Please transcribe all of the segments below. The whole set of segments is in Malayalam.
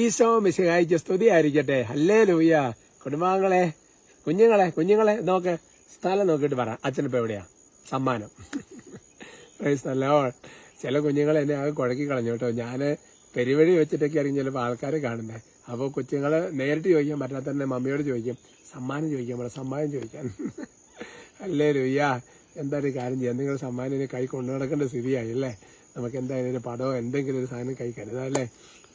ഈശോ മിശിഹായിക്ക് സ്തുതി ആയിരിക്കട്ടെ അല്ലേ ലൂയ്യ കുടുംബാംഗങ്ങളെ കുഞ്ഞുങ്ങളെ കുഞ്ഞുങ്ങളെ നോക്ക് സ്ഥലം നോക്കിയിട്ട് പറ. അച്ഛനിപ്പോ എവിടെയാ? സമ്മാനം. അല്ലോ. ചില കുഞ്ഞുങ്ങൾ എന്നെ ആകെ കുഴക്കി കളഞ്ഞു കേട്ടോ. ഞാൻ പെരുവഴി വെച്ചിട്ടൊക്കെ ആയിരിക്കും ചിലപ്പോൾ ആൾക്കാർ കാണുന്നത് അപ്പോൾ കുഞ്ഞുങ്ങളെ നേരിട്ട് ചോദിക്കാൻ പറ്റാത്ത തന്നെ മമ്മിയോട് ചോദിക്കും. സമ്മാനം ചോദിക്കാൻ പറ. സമ്മാനം ചോദിക്കാൻ. അല്ലേ ലൂയ്യ എന്താ കാര്യം ചെയ്യാം നിങ്ങൾ സമ്മാനം കൈ കൊണ്ടു നടക്കേണ്ട സ്ഥിതിയായി അല്ലേ? നമുക്ക് എന്തായാലും ഒരു പടമോ എന്തെങ്കിലും ഒരു സാധനം കൈ കരുതാല്ലേ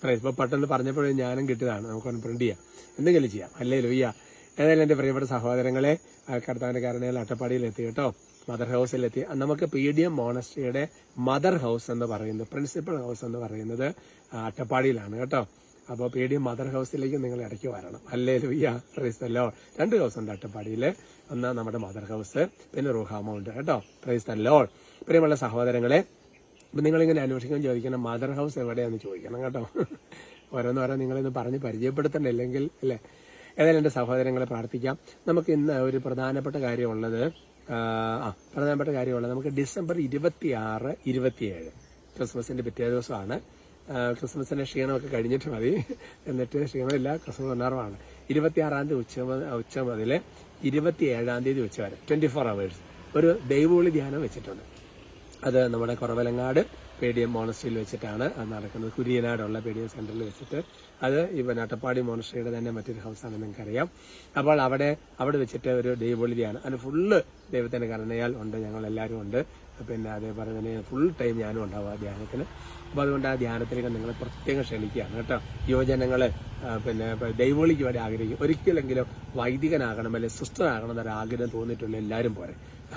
ഇപ്പൊ പെട്ടെന്ന് പറഞ്ഞപ്പോഴേ ഞാനും കിട്ടിയതാണ്. നമുക്കൊന്ന് പ്രിന്റ് ചെയ്യാം. എന്തെങ്കിലും ചെയ്യാം. അല്ലേ ലൂയ്യ ഏതായാലും എന്റെ പ്രിയപ്പെട്ട സഹോദരങ്ങളെ കർത്താവിന്റെ അട്ടപ്പാടിയിൽ എത്തി കേട്ടോ. മദർ ഹൗസിലെത്തി നമുക്ക് പി ഡി എം മോണസ്ട്രിയുടെ മദർ ഹൗസ് എന്ന് പറയുന്നത് പ്രിൻസിപ്പൽ ഹൗസ് എന്ന് പറയുന്നത് അട്ടപ്പാടിയിലാണ് കേട്ടോ. അപ്പോൾ പി ഡി എം മദർ ഹൗസിലേക്ക് നിങ്ങൾ ഇടയ്ക്ക് വരണം. അല്ലേ ലൂയ്യ പ്രൈസ്തല്ലോ രണ്ട് ഹൗസ് ഉണ്ട് അട്ടപ്പാടിയിൽ. ഒന്ന് നമ്മുടെ മദർ ഹൗസ് പിന്നെ റൂഹാമ ഉണ്ട് കേട്ടോ. പ്രൈസ്തല്ലോ പ്രിയമുള്ള സഹോദരങ്ങളെ അപ്പം നിങ്ങളിങ്ങനെ അന്വേഷിക്കാൻ ചോദിക്കണം മദർ ഹൗസ് എവിടെയാണെന്ന് ചോദിക്കണം കേട്ടോ. ഓരോന്ന് ഓരോ നിങ്ങളിന്ന് പറഞ്ഞ് പരിചയപ്പെടുത്തണ്ടില്ലെങ്കിൽ അല്ലേ? ഏതായാലും എന്റെ സഹോദരങ്ങളെ പ്രാർത്ഥിക്കാം. നമുക്ക് ഇന്ന് ഒരു പ്രധാനപ്പെട്ട കാര്യമുള്ളത് ആ പ്രധാനപ്പെട്ട കാര്യമുള്ളത് നമുക്ക് ഡിസംബർ ഇരുപത്തി ആറ് ഇരുപത്തിയേഴ്. ക്രിസ്മസിന്റെ പിറ്റേ ദിവസമാണ്. ക്രിസ്മസിന്റെ ക്ഷീണമൊക്കെ കഴിഞ്ഞിട്ട് മതി. എന്നിട്ട് ക്ഷീണമില്ല ക്രിസ്മസ് ഉണർവാണ്. ഇരുപത്തിയാറാം തീയതി ഉച്ച ഉച്ച മുതൽ ഇരുപത്തി ഏഴാം തീയതി ഉച്ച വരെ ട്വന്റി ഫോർ അവേഴ്സ് ഒരു ദൈവവിളി ധ്യാനം വെച്ചിട്ടുണ്ട്. അത് നമ്മുടെ കുറവലങ്ങാട് പി ഡി എം മോണസ്ട്രിയിൽ വെച്ചിട്ടാണ് അത് നടക്കുന്നത്. കുര്യനാടുള്ള പി ഡി എം സെന്ററിൽ വെച്ചിട്ട്. അത് ഈ അട്ടപ്പാടി മോണസ്ട്രിയുടെ തന്നെ മറ്റൊരു ഹൗസാണ് നിങ്ങൾക്കറിയാം. അപ്പോൾ അവിടെ അവിടെ വെച്ചിട്ട് ഒരു ദൈവൊളിയാണ് അതിന് ഫുള്ള് ദൈവത്തിന്റെ കരുണയാൽ ഉണ്ട് ഞങ്ങൾ എല്ലാവരും ഉണ്ട്. പിന്നെ അതേപോലെ തന്നെ ഫുൾ ടൈം ഞാനും ഉണ്ടാവും ആ ധ്യാനത്തിന്. അപ്പോൾ അതുകൊണ്ട് ആ ധ്യാനത്തിലേക്ക് നിങ്ങൾ പ്രത്യേകം ക്ഷണിക്കുകയാണ് കേട്ടോ. യുവജനങ്ങൾ പിന്നെ ദൈവോളിക്ക് വേണ്ടി ആഗ്രഹിക്കും. ഒരിക്കലെങ്കിലും വൈദികനാകണം അല്ലെങ്കിൽ സിസ്റ്ററാകണം എന്നൊരു ആഗ്രഹം തോന്നിയിട്ടുള്ള എല്ലാവരും പോരെ.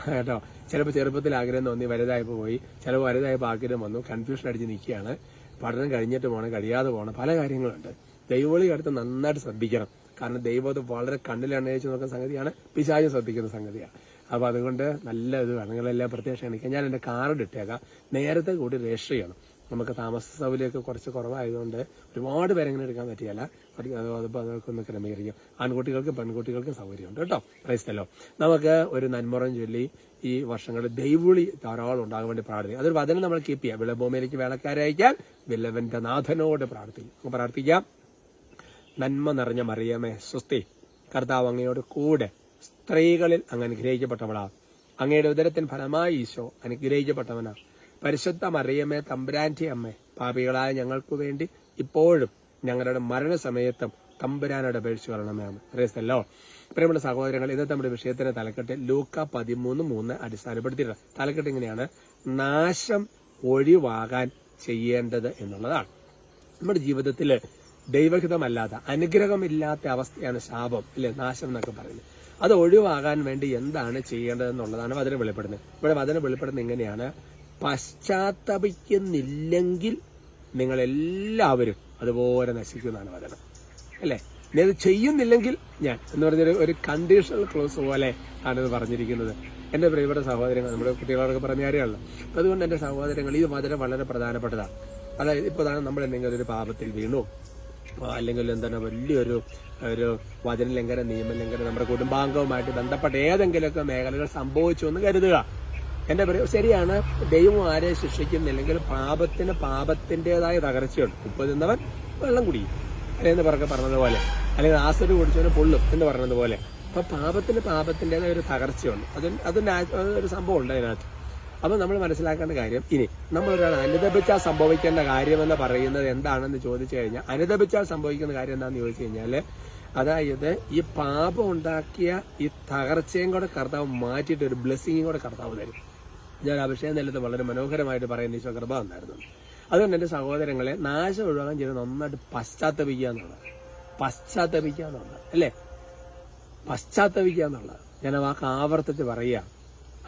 കേട്ടോ. ചിലപ്പോൾ ചെറുപ്പത്തിൽ ആഗ്രഹം തോന്നി വലുതായപ്പോൾ പോയി. ചിലപ്പോൾ വലുതായപ്പോൾ ആഗ്രഹം വന്നു കൺഫ്യൂഷൻ അടിച്ച് നിൽക്കുകയാണ്. പഠനം കഴിഞ്ഞിട്ട് പോകണം കഴിയാതെ പോകണം പല കാര്യങ്ങളുണ്ട്. ദൈവവിളി അടുത്ത് നന്നായിട്ട് ശ്രദ്ധിക്കണം. കാരണം ദൈവം വളരെ കണ്ണിലെണ്ണയിച്ച് നോക്കുന്ന സംഗതിയാണ് പിശാചും ശ്രദ്ധിക്കുന്ന സംഗതിയാണ്. അപ്പോൾ അതുകൊണ്ട് നല്ല ഇത് വേണം. നിങ്ങളെല്ലാം പ്രത്യേകം ക്ഷണിക്കുക ഞാൻ എന്റെ കാർഡ് ഇട്ടേക്കാം. നേരത്തെ കൂടി രജിസ്റ്റർ ചെയ്യണം. നമുക്ക് താമസ സൗകര്യമൊക്കെ കുറച്ച് കുറവായതുകൊണ്ട് ഒരുപാട് പേരെങ്ങനെ എടുക്കാൻ പറ്റിയല്ല. അതിപ്പോൾ അതൊക്കെ ഒന്ന് ക്രമീകരിക്കും. ആൺകുട്ടികൾക്കും പെൺകുട്ടികൾക്കും സൗകര്യമുണ്ട് കേട്ടോ. പ്രൈസ്തല്ലോ നമുക്ക് ഒരു നന്മറം ചൊല്ലി ഈ വർഷങ്ങളിൽ ദൈവവിളി ധാരാളം ഉണ്ടാകാൻ വേണ്ടി പ്രാർത്ഥിക്കും. അതൊരു വചനം നമ്മൾ കീപ്പ് ചെയ്യാം. വിളഭൂമിയിലേക്ക് വേളക്കാരയക്കാൻ വില്ലവന്റെ നാഥനോട് പ്രാർത്ഥിക്കും. നമുക്ക് പ്രാർത്ഥിക്കാം. നന്മ നിറഞ്ഞ മറിയമേ സ്വസ്തി. കർത്താവ് അങ്ങയോട് കൂടെ സ്ത്രീകളിൽ അങ്ങ് അനുഗ്രഹിക്കപ്പെട്ടവളാ. അങ്ങയുടെ ഉദരത്തിൻ ഫലമായി ഈശോ അനുഗ്രഹിക്കപ്പെട്ടവനാ. പരിശുദ്ധ മറിയമേ തമ്പുരാന്റെ അമ്മേ പാപികളായ ഞങ്ങൾക്ക് വേണ്ടി ഇപ്പോഴും ഞങ്ങളുടെ മരണസമയത്തും തമ്പുരാനോട് അപേക്ഷിച്ച് വരണമേ അറിയത്തല്ലോ പ്രിയമുള്ള സഹോദരങ്ങൾ ഇന്നത്തെ നമ്മുടെ വിഷയത്തിന്റെ തലക്കെട്ട് ലൂക്ക പതിമൂന്ന് മൂന്ന് അടിസ്ഥാനപ്പെടുത്തിയിട്ടുണ്ട്. തലക്കെട്ട് ഇങ്ങനെയാണ് നാശം ഒഴിവാകാൻ ചെയ്യേണ്ടത് എന്നുള്ളതാണ്. നമ്മുടെ ജീവിതത്തിൽ ദൈവഹിതമല്ലാത്ത അനുഗ്രഹമില്ലാത്ത അവസ്ഥയാണ് ശാപം അല്ലെ? നാശം എന്നൊക്കെ പറയുന്നത്. അത് ഒഴിവാകാൻ വേണ്ടി എന്താണ് ചെയ്യേണ്ടതെന്നുള്ളതാണ് വചനം വെളിപ്പെടുന്നത്. ഇവിടെ വചനം വെളിപ്പെടുന്നത് ഇങ്ങനെയാണ്. പശ്ചാത്തപിക്കുന്നില്ലെങ്കിൽ നിങ്ങൾ എല്ലാവരും അതുപോലെ നശിക്കുന്നതാണ് വചനം. അല്ലേ? നീ അത് ചെയ്യുന്നില്ലെങ്കിൽ ഞാൻ എന്ന് പറഞ്ഞൊരു ഒരു കണ്ടീഷണൽ ക്ലോസ് പോലെ ആണിത് പറഞ്ഞിരിക്കുന്നത്. എന്റെ പ്രിയപ്പെട്ട സഹോദരങ്ങൾ നമ്മുടെ കുട്ടികളോടൊക്കെ പറഞ്ഞ കാര്യമല്ല അതുകൊണ്ട് എന്റെ സഹോദരങ്ങൾ ഈ വചനം വളരെ പ്രധാനപ്പെട്ടതാണ്. അതായത് ഇപ്പോൾ തന്നെ നമ്മൾ എന്തെങ്കിലും ഒരു പാപത്തിൽ വീണു അല്ലെങ്കിൽ എന്താണ് വലിയൊരു ഒരു വചനലംഘന നിയമലംഘനം നമ്മുടെ കുടുംബാംഗവുമായിട്ട് ബന്ധപ്പെട്ട ഏതെങ്കിലുമൊക്കെ മേഖലകൾ സംഭവിച്ചു എന്ന് കരുതുക. എന്റെ പറയുക ശരിയാണ്. ദൈവം ആരെ ശിക്ഷിക്കുന്നില്ലെങ്കിൽ പാപത്തിന് പാപത്തിന്റേതായ തകർച്ചയുണ്ട്. ഉപ്പ് തിന്നവൻ വെള്ളം കുടിക്കും. അല്ലെന്ന് പറഞ്ഞ പറഞ്ഞതുപോലെ. അല്ലെങ്കിൽ ആസര് കുടിച്ചവന് പൊള്ളും എന്ന് പറഞ്ഞതുപോലെ. അപ്പൊ പാപത്തിന് പാപത്തിന്റേതായ ഒരു തകർച്ചയുണ്ട്. അതിന് അതിന്റെ ഒരു സംഭവം ഉണ്ട് അതിനകത്ത്. അപ്പൊ നമ്മൾ മനസ്സിലാക്കേണ്ട കാര്യം ഇനി നമ്മൾ ഒരാൾ അനുദപിച്ചാൽ സംഭവിക്കേണ്ട കാര്യമെന്ന് പറയുന്നത് എന്താണെന്ന് ചോദിച്ചു കഴിഞ്ഞാൽ അനുദപിച്ചാൽ സംഭവിക്കുന്ന കാര്യം എന്താണെന്ന് ചോദിച്ചു കഴിഞ്ഞാൽ അതായത് ഈ പാപം ഉണ്ടാക്കിയ ഈ തകർച്ചയും കൂടെ കർത്താവ് മാറ്റിയിട്ട് ഒരു ബ്ലെസ്സിങ്ങും കൂടെ കർത്താവ് തരും. ഞാൻ അഭിഷേകം നിലത്ത് വളരെ മനോഹരമായിട്ട് പറയുന്ന ഈശോ കൃപ ഉണ്ടായിരുന്നു അതുകൊണ്ട് എന്റെ സഹോദരങ്ങളെ നാശം ഒഴിവാക്കാൻ ചെയ്ത് നന്നായിട്ട് പശ്ചാത്തപിക്കുക എന്നുള്ളത് പശ്ചാത്തപിക്കുക എന്നുള്ളത് അല്ലേ? പശ്ചാത്തപിക്കുക എന്നുള്ളത് ഞാൻ ആ വാക്ക് ആവർത്തിച്ച് പറയുക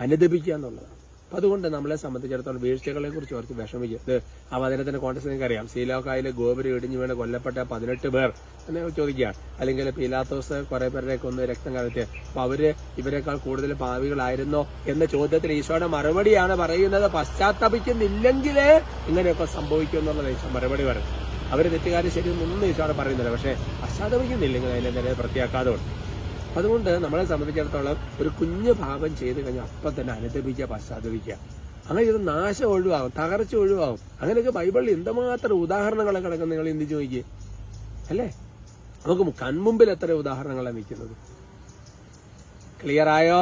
അനുദപിക്കുക എന്നുള്ളതാണ്. അതുകൊണ്ട് നമ്മളെ സംബന്ധിച്ചിടത്തോളം വീഴ്ചകളെ കുറിച്ച് ഓർത്ത് വിഷമിക്കുക ഇത് ആ വചനത്തിന്റെ കോൺടസ്റ്റ് നിങ്ങൾക്ക് അറിയാം സീലോക്കായിലെ ഗോപുരം ഇടിഞ്ഞു വീണ് കൊല്ലപ്പെട്ട പതിനെട്ട് പേർ എന്ന് ചോദിക്കുക അല്ലെങ്കിൽ പീലാത്തോസ് കുറെ പേരുടെ ഒന്ന് രക്തം കലർത്തിയ അപ്പൊ അവർ ഇവരെക്കാൾ കൂടുതൽ പാവികളായിരുന്നോ എന്ന ചോദ്യത്തിന് ഈശോയുടെ മറുപടിയാണ് പറയുന്നത്. പശ്ചാത്തപിക്കുന്നില്ലെങ്കിലേ ഇങ്ങനെയൊക്കെ സംഭവിക്കും എന്നുള്ളത് ഈശോ മറുപടി പറയും. അവർ തെറ്റുകാരെ ശരിയൊന്നും ഈശോടെ പറയുന്നില്ല. പക്ഷെ പശ്ചാത്തപിക്കുന്നില്ലെങ്കിൽ അതിനെ നേരെ പ്രത്യാഘാതമുണ്ട് അതുകൊണ്ട് നമ്മളെ സംബന്ധിച്ചിടത്തോളം ഒരു കുഞ്ഞു പാപം ചെയ്തു കഴിഞ്ഞാൽ അപ്പം തന്നെ അനുദപിക്കുക പശ്ചാത്തപിക്കുക. അങ്ങനെ ഇത് നാശം ഒഴിവാകും തകർച്ച ഒഴിവാകും. അങ്ങനെയൊക്കെ ബൈബിളിൽ എന്തുമാത്രം ഉദാഹരണങ്ങളെ കിടക്കുന്ന നിങ്ങൾ എന്ത് ചോദിക്കുക അല്ലേ? നമുക്ക് കൺമുമ്പിൽ എത്ര ഉദാഹരണങ്ങളാണ് നിൽക്കുന്നത്? ക്ലിയർ ആയോ?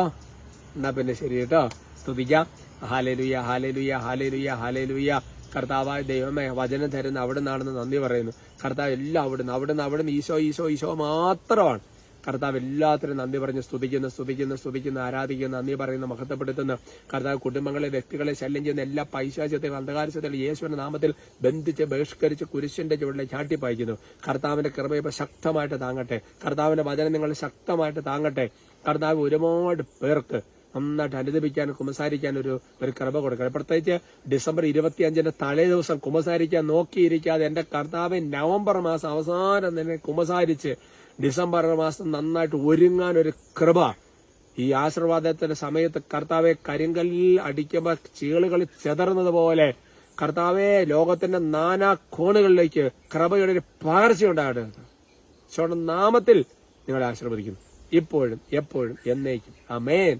എന്നാ പിന്നെ ശരി കേട്ടോ. സ്തുതിക്കാം. ഹാലേലുയ്യ ഹാലേലുയ്യ ഹാലേലുയ്യ ഹാലേലുയ്യ കർത്താവായ ദൈവമേ വചനം തരുന്ന അവിടെ നിന്നാണെന്ന് നന്ദി പറയുന്നു. കർത്താവ് എല്ലാം അവിടുന്ന് അവിടുന്ന് അവിടുന്ന് ഈശോ ഈശോ ഈശോ മാത്രമാണ്. കർത്താവ് എല്ലാത്തിനും നന്ദി പറഞ്ഞ് സ്തുതിക്കുന്നു സ്തുതിക്കുന്നു സ്തുതിക്കുന്നു ആരാധിക്കുന്നു നന്ദി പറയുന്നു മഹത്വപ്പെടുത്തുന്നു. കർത്താവ് കുടുംബങ്ങളെ വ്യക്തികളെ ശല്യം ചെയ്യുന്ന എല്ലാ പൈശാചത്തെയും അന്ധകാരത്തെയും യേശുവിന്റെ നാമത്തിൽ ബന്ധിച്ച് ബഹിഷ്കരിച്ച് കുരിശിന്റെ ചുവടിലെ ചാട്ടിപ്പായിക്കുന്നു കർത്താവിന്റെ കൃപയെ ശക്തമായിട്ട് താങ്ങട്ടെ. കർത്താവിന്റെ വചനം നിങ്ങൾ ശക്തമായിട്ട് താങ്ങട്ടെ. കർത്താവ് ഒരുപാട് പേർക്ക് നന്നായിട്ട് അനുദപിക്കാൻ കുമ്പസാരിക്കാൻ ഒരു ഒരു കൃപ കൊടുക്കണം. പ്രത്യേകിച്ച് ഡിസംബർ ഇരുപത്തിയഞ്ചിന്റെ തലേ ദിവസം കുമ്പസാരിക്കാൻ നോക്കിയിരിക്കാതെ എന്റെ കർത്താവ് നവംബർ മാസം അവസാനം തന്നെ കുമ്പസാരിച്ച് ഡിസംബർ മാസം നന്നായിട്ട് ഒരുങ്ങാൻ ഒരു കൃപ. ഈ ആശീർവാദത്തിന്റെ സമയത്ത് കർത്താവെ കരിങ്കല്ലിൽ അടിക്കുമ്പോൾ ചീളുകൾ ചെതറുന്നത് പോലെ കർത്താവെ ലോകത്തിന്റെ നാനാ കോണുകളിലേക്ക് കൃപയുടെ ഒരു പകർച്ചയുണ്ടാകട്ടെ ഈശോയുടെ നാമത്തിൽ നിങ്ങളെ ആശീർവദിക്കുന്നു. ഇപ്പോഴും എപ്പോഴും എന്നേക്കും. അമേൻ